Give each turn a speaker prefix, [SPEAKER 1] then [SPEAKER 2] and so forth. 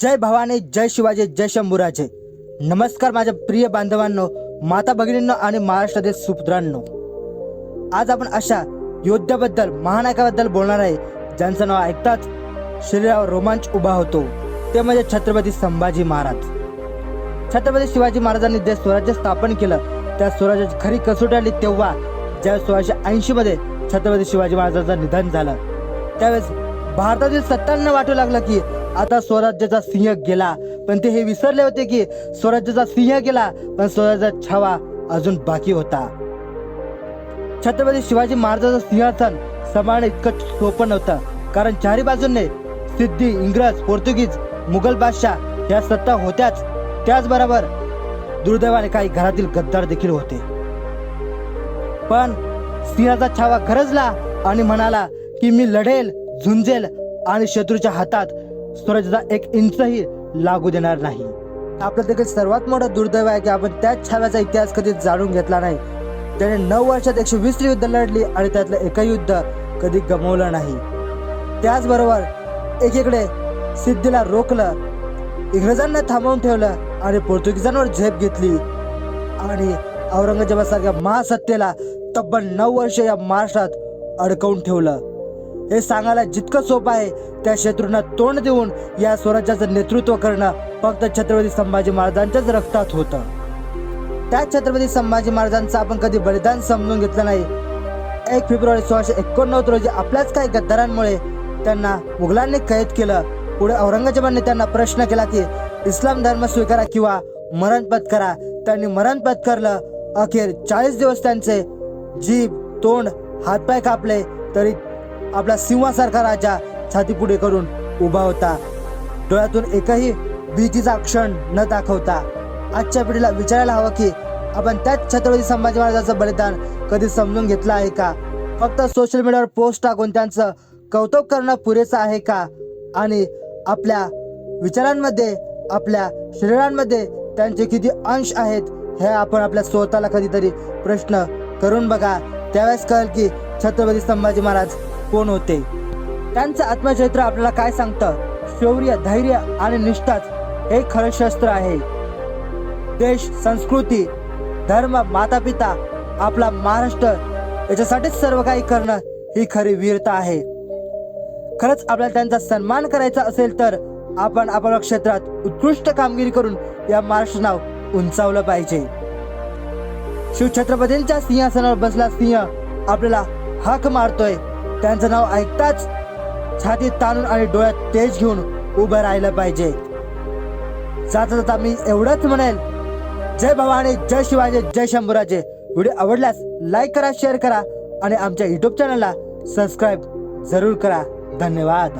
[SPEAKER 1] जय भवानी जय शिवाजी जय शंभूराजे. नमस्कार माझ्या प्रिय बांधवांनो माता भगिनींनो आणि महाराष्ट्रातील सुपुत्रांनो. आज आपण अशा योद्ध्याबद्दल महानायकाबद्दल बोलणार आहे ज्यांचं नाव ऐकताच शरीरावर रोमांच उभा होतो. ते म्हणजे छत्रपती संभाजी महाराज. छत्रपती शिवाजी महाराजांनी जे स्वराज्य स्थापन केलं त्या स्वराज्याची खरी कसोटी आली तेव्हा ज्या सोळाशे ऐंशी मध्ये छत्रपती शिवाजी महाराजांचं निधन झालं. त्यावेळेस भारतातील सत्तांना वाटू लागलं की आता स्वराज्याचा सिंह गेला. पण ते हे विसरले होते की स्वराज्याचा सिंह गेला पण स्वराज्याचा छावा अजून बाकी होता. छत्रपती शिवाजी महाराजांचं सिंहासन सांभाळणं इतकं सोपं नव्हतं. कारण चारी बाजूने सिद्धी इंग्रज पोर्तुगीज मुघल बादशाह या सत्ता होत्याच. त्याचबरोबर दुर्दैवाने काही घरातील गद्दार देखील होते. पण सिंहाचा छावा गरजला आणि म्हणाला की मी लढेल. झुंजेल आणि शत्रूच्या हातात स्वराज्याचा एक इंचही लागू देणार नाही. आपलं देखील सर्वात मोठं दुर्दैव आहे की आपण त्याच छाव्याचा इतिहास कधी जाणून घेतला नाही. त्याने नऊ वर्षात एकशे वीस युद्ध लढली आणि त्यातलं एकही युद्ध कधी गमावलं नाही. त्याचबरोबर एकीकडे सिद्धीला रोखलं इंग्रजांना थांबवून ठेवलं आणि पोर्तुगीजांवर झेप घेतली. आणि औरंगजेबासारख्या महासत्तेला तब्बल नऊ वर्ष या महाराष्ट्रात अडकवून ठेवलं. हे सांगायला जितकं सोपं आहे त्या शत्रूंना तोंड देऊन या स्वराज्याचं नेतृत्व करणं फक्त छत्रपती संभाजी महाराजांच्याच रक्तात होतं. त्या छत्रपती संभाजी महाराजांचं आपण कधी बलिदान समजून घेतलं नाही. एक फेब्रुवारी सोळाशे एकोणनव्वद रोजी आपल्याच काही गद्दारांमुळे त्यांना मुघलांनी कैद केलं. पुढे औरंगजेबाने त्यांना प्रश्न केला की इस्लाम धर्म स्वीकारा किंवा मरण पत्करा त्यांनी मरण पत्करलं अखेर चाळीस दिवस त्यांचे जीभ तोंड हातपाय कापले तरी आपला सिंहासारखा राजा छाती पुढे करून उभा होता. डोळ्यातून एकही भीतीचा क्षण न दाखवता आजच्या पिढीला विचारायला हवं की आपण त्याच छत्रपती संभाजी महाराजांचं बलिदान कधी समजून घेतलं आहे का? फक्त सोशल मीडियावर पोस्ट टाकून त्यांचं कौतुक करणं पुरेसं आहे का? आणि आपल्या विचारांमध्ये आपल्या शरीरांमध्ये त्यांचे किती अंश आहेत हे आपण आपल्या स्वतःला कधीतरी प्रश्न करून बघा. त्यावेळेस कळेल की छत्रपती संभाजी महाराज कोण होते? त्यांचं आत्मचरित्र आपल्याला काय सांगतं? शौर्य धैर्य आणि निष्ठाच हे खरं शस्त्र आहे. देश संस्कृती धर्म माता पिता आपला महाराष्ट्र याच्यासाठीच सर्व काही करणं ही खरी वीरता आहे. खरंच आपल्याला त्यांचा सन्मान करायचा असेल तर आपण आपल्या क्षेत्रात उत्कृष्ट कामगिरी करून या महाराष्ट्र नाव उंचावलं पाहिजे. शिवछत्रपतींच्या सिंहासनावर बसला सिंह आपल्याला हाक मारतोय. त्यांचं नाव ऐकताच छातीत ताणून आणि डोळ्यात तेज घेऊन उभं राहिलं पाहिजे. जाता जाता मी एवढंच म्हणेल जय भवानी जय शिवाजी जय शंभूराजे. व्हिडिओ आवडल्यास लाईक करा शेअर करा आणि आमच्या युट्यूब चॅनलला सबस्क्राईब जरूर करा. धन्यवाद.